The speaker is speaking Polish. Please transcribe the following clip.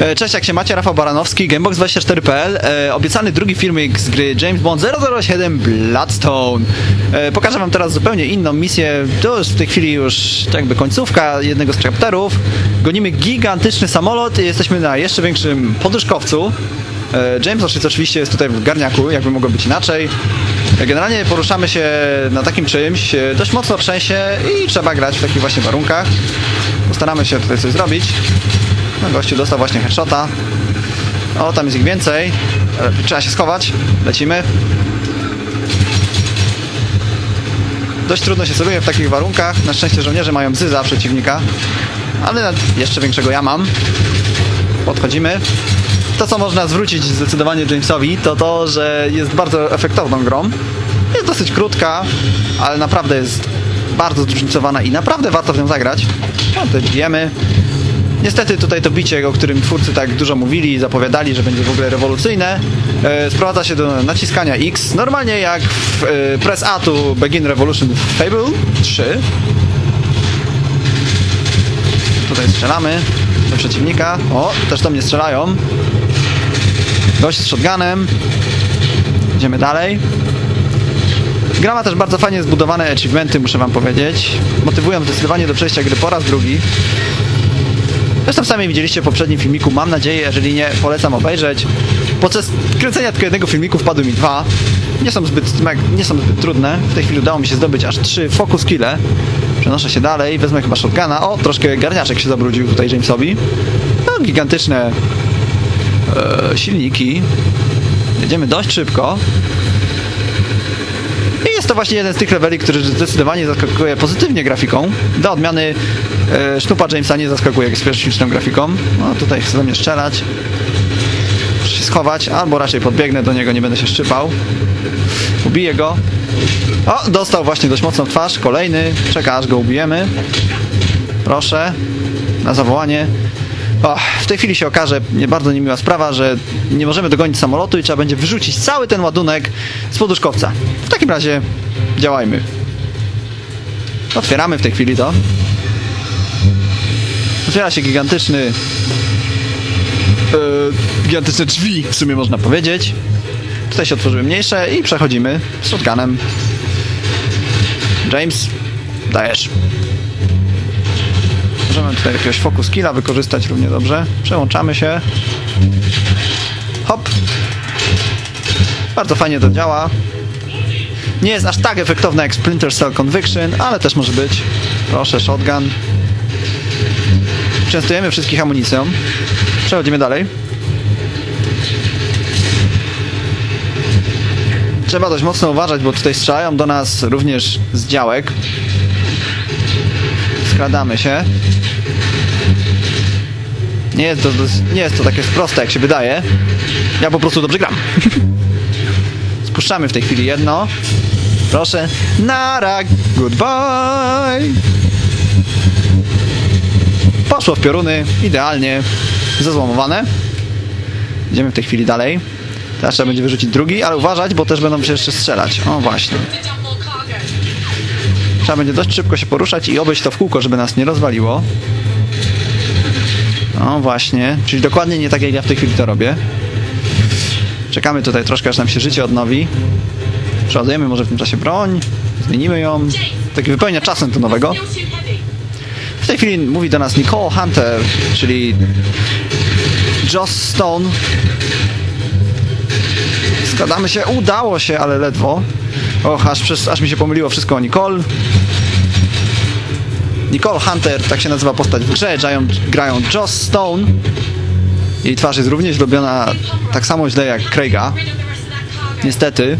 E, Cześć, jak się macie? Rafał Baranowski, Gamebox24.pl. E, obiecany drugi filmik z gry James Bond 007 Bloodstone. E, pokażę wam teraz zupełnie inną misję. To jest w tej chwili już jakby końcówka jednego z chapterów. Gonimy gigantyczny samolot i jesteśmy na jeszcze większym poduszkowcu. E, James oczywiście jest tutaj w garniaku, jakby mogło być inaczej. Generalnie poruszamy się na takim czymś, dość mocno trzęsie i trzeba grać w takich właśnie warunkach. Postaramy się tutaj coś zrobić. Gościu dostał właśnie headshota. O, tam jest ich więcej. E, Trzeba się schować. Lecimy. Dość trudno się celuje w takich warunkach. Na szczęście żołnierze mają zyza przeciwnika. Ale jeszcze większego ja mam. Podchodzimy. To, co można zwrócić zdecydowanie Jamesowi, to to, że jest bardzo efektowną grą. Jest dosyć krótka, ale naprawdę jest bardzo zróżnicowana i naprawdę warto w nią zagrać. No, bijemy. Niestety tutaj to bicie, o którym twórcy tak dużo mówili i zapowiadali, że będzie w ogóle rewolucyjne, e, sprowadza się do naciskania X. Normalnie jak w e, Press A to Begin Revolution Fable 3. Tutaj strzelamy do przeciwnika. O, też do mnie strzelają. Gość z shotgunem. Idziemy dalej. Gra ma też bardzo fajnie zbudowane achievementy, muszę wam powiedzieć. Motywują zdecydowanie do przejścia gry po raz drugi. Zresztą sami widzieliście w poprzednim filmiku, mam nadzieję, jeżeli nie, polecam obejrzeć. Podczas kręcenia tylko jednego filmiku wpadły mi dwa. Nie są zbyt, nie są zbyt trudne. W tej chwili udało mi się zdobyć aż trzy focus kille. Przenoszę się dalej, wezmę chyba shotguna. O, troszkę garniaczek się zabrudził tutaj Jamesowi. No, gigantyczne e, silniki. Jedziemy dość szybko. Właśnie jeden z tych leveli, który zdecydowanie zaskakuje pozytywnie grafiką. Do odmiany e, Sznupa Jamesa nie zaskakuje specyficzną grafiką. No tutaj chce do mnie strzelać. Muszę się schować, albo raczej podbiegnę do niego, nie będę się szczypał. Ubiję go. O, dostał właśnie dość mocno w twarz. Kolejny. Czeka aż go ubijemy. Proszę. Na zawołanie. O, w tej chwili się okaże, nie bardzo niemiła sprawa, że nie możemy dogonić samolotu i trzeba będzie wyrzucić cały ten ładunek z poduszkowca. W takim razie działajmy. Otwieramy w tej chwili to. Otwiera się gigantyczny yy, gigantyczne drzwi, w sumie można powiedzieć. Tutaj się otworzyły mniejsze i przechodzimy z shotgunem. James, dajesz. Możemy tutaj jakiegoś focus killa wykorzystać równie dobrze. Przełączamy się. Hop. Bardzo fajnie to działa. Nie jest aż tak efektowne jak Splinter Cell Conviction, ale też może być. Proszę, shotgun. Częstujemy wszystkich amunicją. Przechodzimy dalej. Trzeba dość mocno uważać, bo tutaj strzelają do nas również z działek. Skradamy się. Nie jest to, nie jest to takie proste, jak się wydaje. Ja po prostu dobrze gram. Spuszczamy w tej chwili jedno. Proszę. Nara, goodbye. Poszło w pioruny, idealnie zezłomowane. Idziemy w tej chwili dalej. Teraz trzeba będzie wyrzucić drugi, ale uważać, bo też będą się jeszcze strzelać. O, właśnie. Trzeba będzie dość szybko się poruszać i obejść to w kółko, żeby nas nie rozwaliło. No właśnie, czyli dokładnie nie tak jak ja w tej chwili to robię. Czekamy tutaj troszkę, aż nam się życie odnowi. Przeładujemy może w tym czasie broń, zmienimy ją. Taki wypełnia czasem to nowego. W tej chwili mówi do nas Nicole Hunter, czyli Joss Stone. Składamy się, udało się, ale ledwo. Och, aż, aż mi się pomyliło wszystko o Nicole. Nicole Hunter, tak się nazywa postać w grze, grają, grają Joss Stone. Jej twarz jest również lubiona tak samo źle jak Craiga. Niestety,